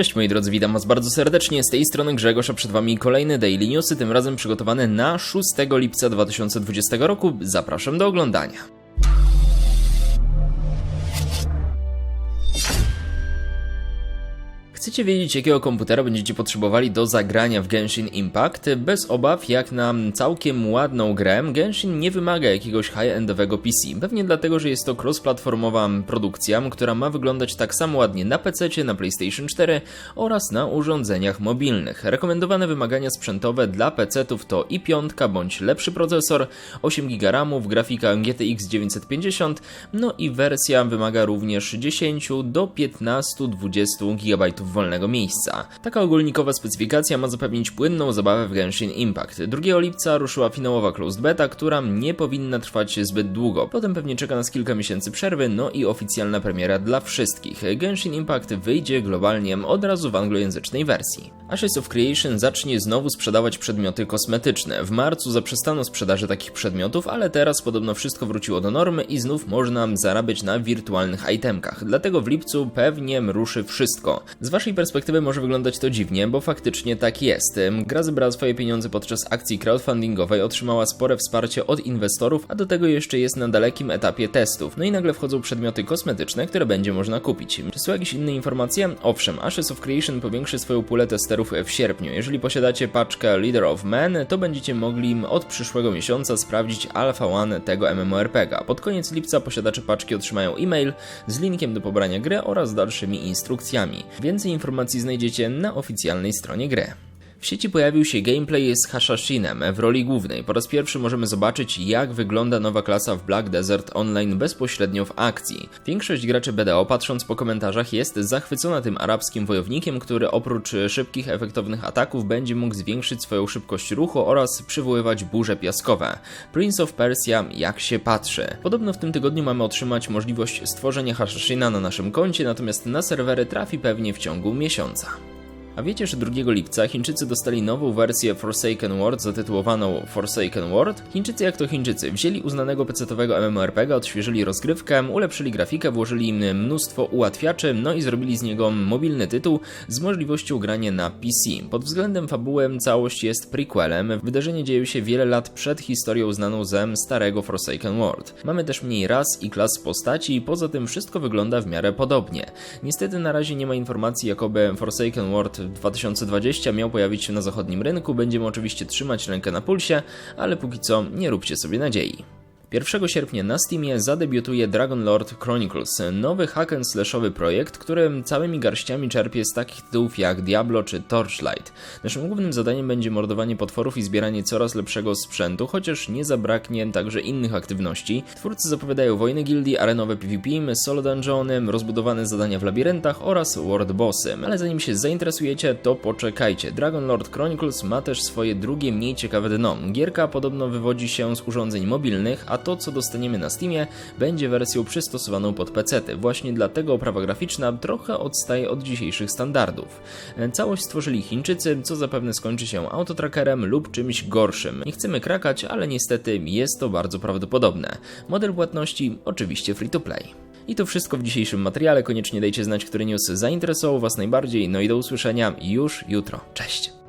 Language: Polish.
Cześć moi drodzy, witam was bardzo serdecznie, z tej strony Grzegorz, a przed wami kolejne Daily Newsy, tym razem przygotowane na 6 lipca 2020 roku. Zapraszam do oglądania. Chcecie wiedzieć, jakiego komputera będziecie potrzebowali do zagrania w Genshin Impact? Bez obaw, jak na całkiem ładną grę, Genshin nie wymaga jakiegoś high-endowego PC. Pewnie dlatego, że jest to cross-platformowa produkcja, która ma wyglądać tak samo ładnie na PC, na PlayStation 4 oraz na urządzeniach mobilnych. Rekomendowane wymagania sprzętowe dla PC-ów to i5 bądź lepszy procesor, 8 GB RAM, grafika GTX 950, no i wersja wymaga również 10 do 15-20 GB wolnego miejsca. Taka ogólnikowa specyfikacja ma zapewnić płynną zabawę w Genshin Impact. 2 lipca ruszyła finałowa closed beta, która nie powinna trwać zbyt długo. Potem pewnie czeka nas kilka miesięcy przerwy, no i oficjalna premiera dla wszystkich. Genshin Impact wyjdzie globalnie od razu w anglojęzycznej wersji. Ashes of Creation zacznie znowu sprzedawać przedmioty kosmetyczne. W marcu zaprzestano sprzedaży takich przedmiotów, ale teraz podobno wszystko wróciło do normy i znów można zarabiać na wirtualnych itemkach. Dlatego w lipcu pewnie ruszy wszystko. Z waszej perspektywy może wyglądać to dziwnie, bo faktycznie tak jest. Gra zebrała swoje pieniądze podczas akcji crowdfundingowej, otrzymała spore wsparcie od inwestorów, a do tego jeszcze jest na dalekim etapie testów. No i nagle wchodzą przedmioty kosmetyczne, które będzie można kupić. Czy są jakieś inne informacje? Owszem, Ashes of Creation powiększy swoją pulę testerów w sierpniu. Jeżeli posiadacie paczkę Leader of Men, to będziecie mogli od przyszłego miesiąca sprawdzić Alpha One tego MMORPG. Pod koniec lipca posiadacze paczki otrzymają e-mail z linkiem do pobrania gry oraz dalszymi instrukcjami. Więcej informacji znajdziecie na oficjalnej stronie gry. W sieci pojawił się gameplay z Hashashinem w roli głównej. Po raz pierwszy możemy zobaczyć, jak wygląda nowa klasa w Black Desert Online bezpośrednio w akcji. Większość graczy BDO, patrząc po komentarzach, jest zachwycona tym arabskim wojownikiem, który oprócz szybkich, efektownych ataków będzie mógł zwiększyć swoją szybkość ruchu oraz przywoływać burze piaskowe. Prince of Persia jak się patrzy. Podobno w tym tygodniu mamy otrzymać możliwość stworzenia Hashashina na naszym koncie, natomiast na serwery trafi pewnie w ciągu miesiąca. A wiecie, że 2 lipca Chińczycy dostali nową wersję Forsaken World zatytułowaną Forsaken World? Chińczycy jak to Chińczycy, wzięli uznanego PC-owego MMORPG, odświeżyli rozgrywkę, ulepszyli grafikę, włożyli im mnóstwo ułatwiaczy, no i zrobili z niego mobilny tytuł z możliwością grania na PC. Pod względem fabuły całość jest prequelem, wydarzenie dzieje się wiele lat przed historią znaną ze starego Forsaken World. Mamy też mniej ras i klas postaci i poza tym wszystko wygląda w miarę podobnie. Niestety na razie nie ma informacji jakoby Forsaken World 2020 miał pojawić się na zachodnim rynku, będziemy oczywiście trzymać rękę na pulsie, ale póki co nie róbcie sobie nadziei. 1 sierpnia na Steamie zadebiutuje Dragon Lord Chronicles, nowy hack and slashowy projekt, który całymi garściami czerpie z takich tytułów jak Diablo czy Torchlight. Naszym głównym zadaniem będzie mordowanie potworów i zbieranie coraz lepszego sprzętu, chociaż nie zabraknie także innych aktywności. Twórcy zapowiadają wojny gildii, arenowe PvP, solo dungeony, rozbudowane zadania w labiryntach oraz world bossy. Ale zanim się zainteresujecie, to poczekajcie. Dragon Lord Chronicles ma też swoje drugie, mniej ciekawe dno. Gierka podobno wywodzi się z urządzeń mobilnych, a to co dostaniemy na Steamie będzie wersją przystosowaną pod PC. Właśnie dlatego oprawa graficzna trochę odstaje od dzisiejszych standardów. Całość stworzyli Chińczycy, co zapewne skończy się autotrackerem lub czymś gorszym. Nie chcemy krakać, ale niestety jest to bardzo prawdopodobne. Model płatności oczywiście free to play. I to wszystko w dzisiejszym materiale. Koniecznie dajcie znać, który news zainteresował Was najbardziej. No i do usłyszenia już jutro. Cześć!